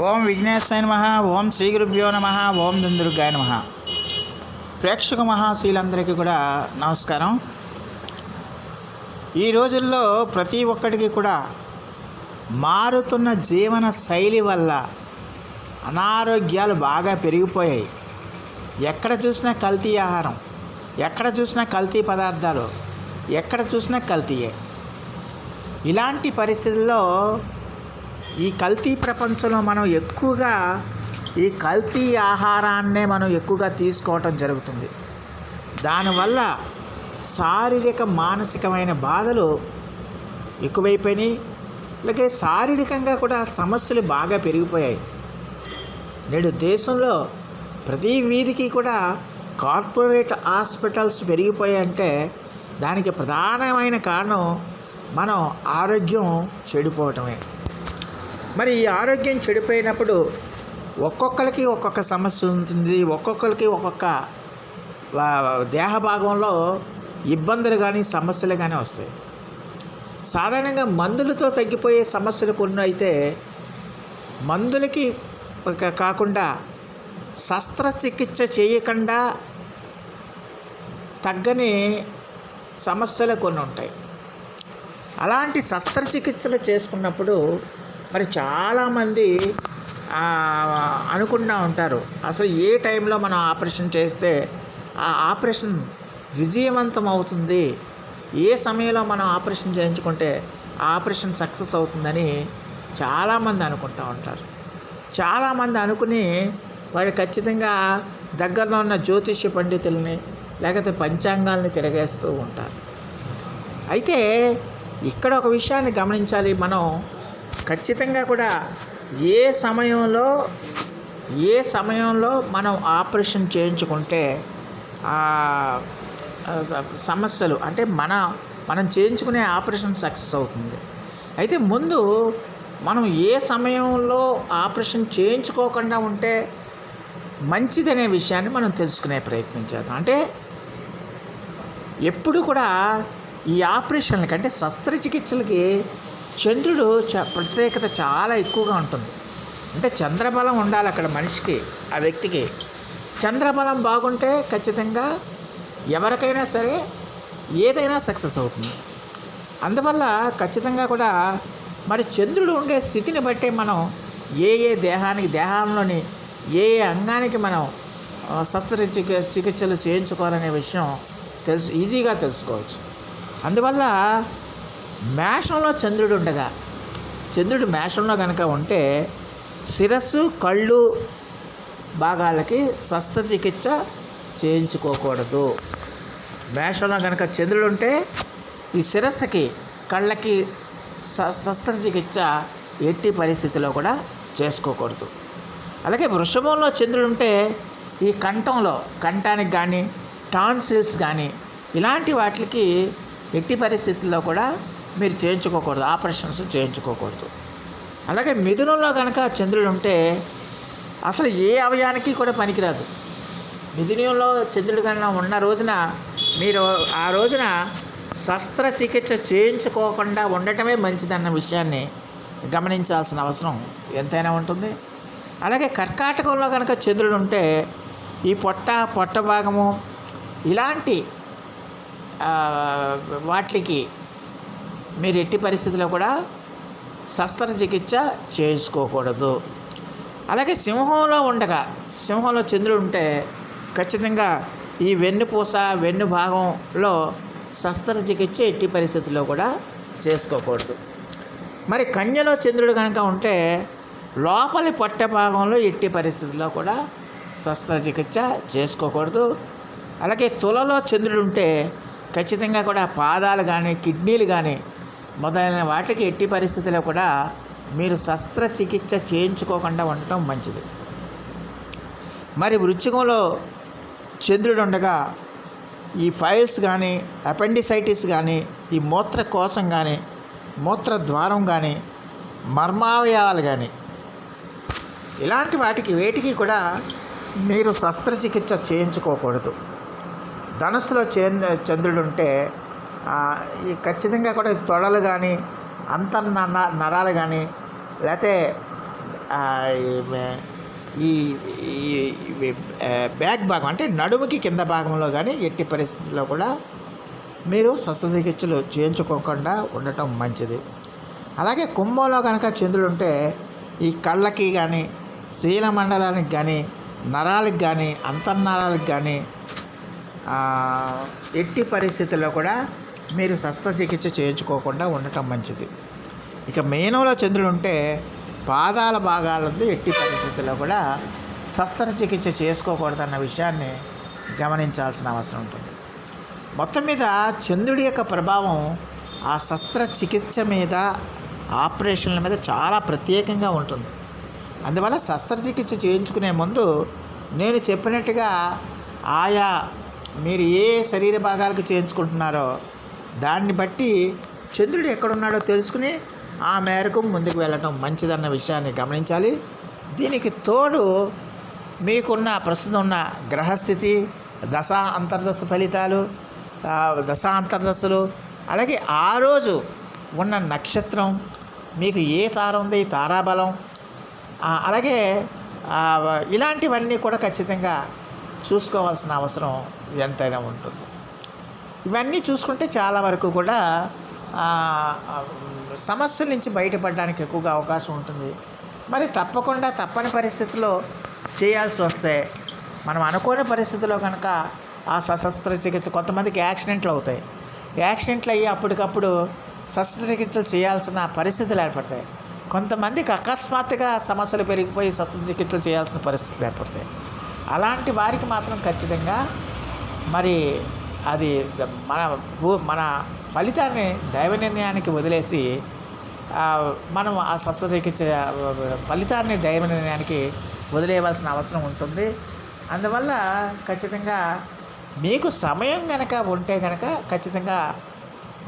ఓం విఘ్నేశాయ నమ ఓం శ్రీ గురుభ్యో నమ ఓం దుందుర్గాయ నమ. ప్రేక్షక మహాశీలందరికీ కూడా నమస్కారం. ఈ రోజుల్లో ప్రతి ఒక్కడికి కూడా మారుతున్న జీవన శైలి వల్ల అనారోగ్యాలు బాగా పెరిగిపోయాయి. ఎక్కడ చూసినా కల్తీ ఆహారం ఎక్కడ చూసినా కల్తీ పదార్థాలు ఎక్కడ చూసినా కల్తీయే. ఇలాంటి పరిస్థితుల్లో ఈ కల్తీ ప్రపంచంలో మనం ఎక్కువగా ఈ కల్తీ ఆహారాన్నే మనం ఎక్కువగా తీసుకోవటం జరుగుతుంది. దానివల్ల శారీరక మానసికమైన బాధలు ఎక్కువైపోయినాయి. అలాగే శారీరకంగా కూడా సమస్యలు బాగా పెరిగిపోయాయి. నేడు దేశంలో ప్రతి వీధికి కూడా కార్పొరేట్ హాస్పిటల్స్ పెరిగిపోయాయంటే దానికి ప్రధానమైన కారణం మనం ఆరోగ్యం చెడిపోవటమే. మరి ఈ ఆరోగ్యం చెడిపోయినప్పుడు ఒక్కొక్కరికి ఒక్కొక్క సమస్య ఉంటుంది ఒక్కొక్కరికి ఒక్కొక్క దేహ భాగంలో ఇబ్బందులు కానీ సమస్యలు కానీ వస్తాయి. సాధారణంగా మందులతో తగ్గిపోయే సమస్యలు కొన్ని అయితే మందులకి కాకుండా శస్త్రచికిత్స చేయకుండా తగ్గని సమస్యలు కొన్ని ఉంటాయి. అలాంటి శస్త్రచికిత్సలు చేసుకున్నప్పుడు మరి చాలామంది అనుకుంటూ ఉంటారు. అసలు ఏ టైంలో మనం ఆపరేషన్ చేస్తే ఆ ఆపరేషన్ విజయవంతం అవుతుంది? ఏ సమయంలో మనం ఆపరేషన్ చేయించుకుంటే ఆ ఆపరేషన్ సక్సెస్ అవుతుందని చాలామంది అనుకుంటూ ఉంటారు. చాలామంది అనుకుని వారు ఖచ్చితంగా దగ్గరలో ఉన్న జ్యోతిష్య పండితుల్ని లేకపోతే పంచాంగాల్ని తిరగేస్తూ ఉంటారు. అయితే ఇక్కడ ఒక విషయాన్ని గమనించాలి మనం. ఖచ్చితంగా కూడా ఏ సమయంలో ఏ సమయంలో మనం ఆపరేషన్ చేయించుకుంటే సమస్యలు అంటే మన మనం చేయించుకునే ఆపరేషన్ సక్సెస్ అవుతుంది. అయితే ముందు మనం ఏ సమయంలో ఆపరేషన్ చేయించుకోకుండా ఉంటే మంచిదనే విషయాన్ని మనం తెలుసుకునే ప్రయత్నం చేద్దాం. అంటే ఎప్పుడు కూడా ఈ ఆపరేషన్లకి అంటే శస్త్రచికిత్సలకి చంద్రుడు చ ప్రత్యేకత చాలా ఎక్కువగా ఉంటుంది. అంటే చంద్రబలం ఉండాలి అక్కడ మనిషికి ఆ వ్యక్తికి. చంద్రబలం బాగుంటే ఖచ్చితంగా ఎవరికైనా సరే ఏదైనా సక్సెస్ అవుతుంది. అందువల్ల ఖచ్చితంగా కూడా మరి చంద్రుడు ఉండే స్థితిని బట్టే మనం ఏ ఏ దేహానికి దేహంలోని ఏ ఏ అంగానికి మనం ఆ, శస్త్రచికి చికిత్సలు చేయించుకోవాలనే విషయం తెలుసు ఈజీగా తెలుసుకోవచ్చు. అందువల్ల మేషంలో చంద్రుడు ఉండగా. చంద్రుడు మేషంలో కనుక ఉంటే శిరస్సు కళ్ళు భాగాలకి శస్త్రచికిత్స చేయించుకోకూడదు. మేషంలో కనుక చంద్రుడు ఉంటే ఈ శిరస్సుకి కళ్ళకి శ- శస్త్రచికిత్స ఎట్టి పరిస్థితిలో కూడా చేసుకోకూడదు. అలాగే వృషభంలో చంద్రుడు ఉంటే ఈ కంఠంలో కంఠానికి కానీ టాన్సిల్స్ కానీ ఇలాంటి వాటికి ఎట్టి పరిస్థితుల్లో కూడా మీరు చేయించుకోకూడదు ఆపరేషన్స్ చేయించుకోకూడదు. అలాగే మిథునంలో కనుక చంద్రుడు ఉంటే అసలు ఏ అవయానికి కూడా పనికిరాదు. మిథునంలో చంద్రుడు కన్నా ఉన్న రోజున మీరు ఆ రోజున శస్త్రచికిత్స చేయించుకోకుండా ఉండటమే మంచిదన్న విషయాన్ని గమనించాల్సిన అవసరం ఎంతైనా ఉంటుంది. అలాగే కర్కాటకంలో కనుక చంద్రుడు ఉంటే ఈ పొట్ట పొట్ట భాగము ఇలాంటి వాటికి మీరు ఎట్టి పరిస్థితిలో కూడా శస్త్రచికిత్స చేసుకోకూడదు అలాగే సింహంలో ఉండగా సింహంలో చంద్రుడు ఉంటే ఖచ్చితంగా ఈ వెన్నుపూస వెన్ను భాగంలో శస్త్రచికిత్స ఎట్టి పరిస్థితుల్లో కూడా చేసుకోకూడదు. మరి కన్యలో చంద్రుడు కనుక ఉంటే లోపలి పొట్ట భాగంలో ఎట్టి పరిస్థితుల్లో కూడా శస్త్రచికిత్స చేసుకోకూడదు. అలాగే తులలో చంద్రుడు ఉంటే ఖచ్చితంగా కూడా పాదాలు కానీ కిడ్నీలు కానీ మొదలైన వాటికి ఎట్టి పరిస్థితిలో కూడా మీరు శస్త్రచికిత్స చేయించుకోకుండా ఉండటం మంచిది. మరి వృచ్చికంలో చంద్రుడు ఉండగా ఈ ఫైల్స్ కానీ అపెండిసైటిస్ కానీ ఈ మూత్రకోశం కానీ మూత్ర ద్వారం కానీ మర్మావయవాలు కానీ ఇలాంటి వాటికి వేటికి కూడా మీరు శస్త్రచికిత్స చేయించుకోకూడదు. ధనుసులో చంద్రుడు ఉంటే ఈ ఖచ్చితంగా కూడా తొడలు కానీ అంతర్ నరాలు కానీ లేకపోతే ఈ బ్యాక్ భాగం అంటే నడుముకి కింద భాగంలో కానీ ఎట్టి పరిస్థితుల్లో కూడా మీరు శస్త్రచికిత్సలు చేయించుకోకుండా ఉండటం మంచిది. అలాగే కుంభంలో కనుక చంద్రుడు ఉంటే ఈ కళ్ళకి కానీ శీల మండలానికి కానీ నరాలకు కానీ అంతర్నరాలకు కానీ ఎట్టి పరిస్థితుల్లో కూడా మీరు శస్త్రచికిత్స చేయించుకోకుండా ఉండటం మంచిది. ఇక మీనంలో చంద్రుడు ఉంటే పాదాల భాగాలందు ఎట్టి పరిస్థితుల్లో కూడా శస్త్రచికిత్స చేసుకోకూడదన్న విషయాన్ని గమనించాల్సిన అవసరం ఉంటుంది. మొత్తం మీద చంద్రుడి యొక్క ప్రభావం ఆ శస్త్రచికిత్స మీద ఆపరేషన్ల మీద చాలా ప్రత్యేకంగా ఉంటుంది. అందువల్ల శస్త్రచికిత్స చేయించుకునే ముందు నేను చెప్పినట్టుగా ఆయా మీరు ఏ శరీర భాగాలకు చేయించుకుంటున్నారో దాన్ని బట్టి చంద్రుడు ఎక్కడున్నాడో తెలుసుకుని ఆ మేరకు ముందుకు వెళ్ళటం మంచిదన్న విషయాన్ని గమనించాలి. దీనికి తోడు మీకున్న ప్రస్తుతం ఉన్న గ్రహస్థితి దశ అంతర్దశ ఫలితాలు దశ అంతర్దశలు అలాగే ఆ రోజు ఉన్న నక్షత్రం మీకు ఏ తార ఉంది ఈ తారాబలం అలాగే ఇలాంటివన్నీ కూడా ఖచ్చితంగా చూసుకోవాల్సిన అవసరం ఎంతైనా ఉంటుంది. ఇవన్నీ చూసుకుంటే చాలా వరకు కూడా సమస్యల నుంచి బయటపడడానికి ఎక్కువగా అవకాశం ఉంటుంది. మరి తప్పకుండా తప్పని పరిస్థితిలో చేయాల్సి వస్తే మనం అనుకోని పరిస్థితిలో కనుక ఆ సశస్త్ర చికిత్స కొంతమందికి యాక్సిడెంట్లు అవుతాయి. యాక్సిడెంట్లు అయ్యి అప్పటికప్పుడు శస్త్రచికిత్సలు చేయాల్సిన పరిస్థితులు ఏర్పడతాయి. కొంతమందికి అకస్మాత్తుగా సమస్యలు పెరిగిపోయి శస్త్రచికిత్సలు చేయాల్సిన పరిస్థితులు ఏర్పడతాయి. అలాంటి వారికి మాత్రం ఖచ్చితంగా మరి అది మన భూ- మన ఫలితాన్ని దైవ నిర్ణయానికి వదిలేసి మనం ఆ శస్త్రచికిత్స ఫలితాన్ని దైవ నిర్ణయానికి వదిలేయవలసిన అవసరం ఉంటుంది. అందువల్ల ఖచ్చితంగా మీకు సమయం కనుక ఉంటే కనుక ఖచ్చితంగా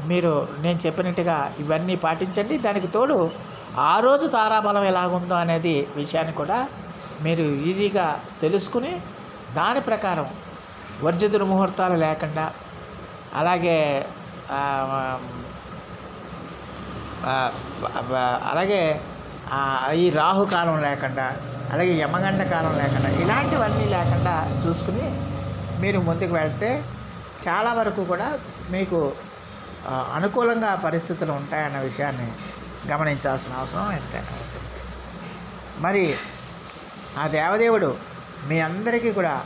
మీరు నేను చెప్పినట్టుగా ఇవన్నీ పాటించండి. దానికి తోడు ఆ రోజు తారాబలం ఎలాగుందో అనేది విషయాన్ని కూడా మీరు ఈజీగా తెలుసుకుని దాని ప్రకారం వర్జ దుర్ముహూర్తాలు లేకుండా అలాగే అలాగే ఈ రాహుకాలం లేకుండా అలాగే యమగండ కాలం లేకుండా ఇలాంటివన్నీ లేకుండా చూసుకుని మీరు ముందుకు వెళ్తే చాలా వరకు కూడా మీకు అనుకూలంగా పరిస్థితులు ఉంటాయన్న విషయాన్ని గమనించాల్సిన అవసరం ఎంతైనా ఉంటుంది. మరి ఆ దేవదేవుడు మీ అందరికీ కూడా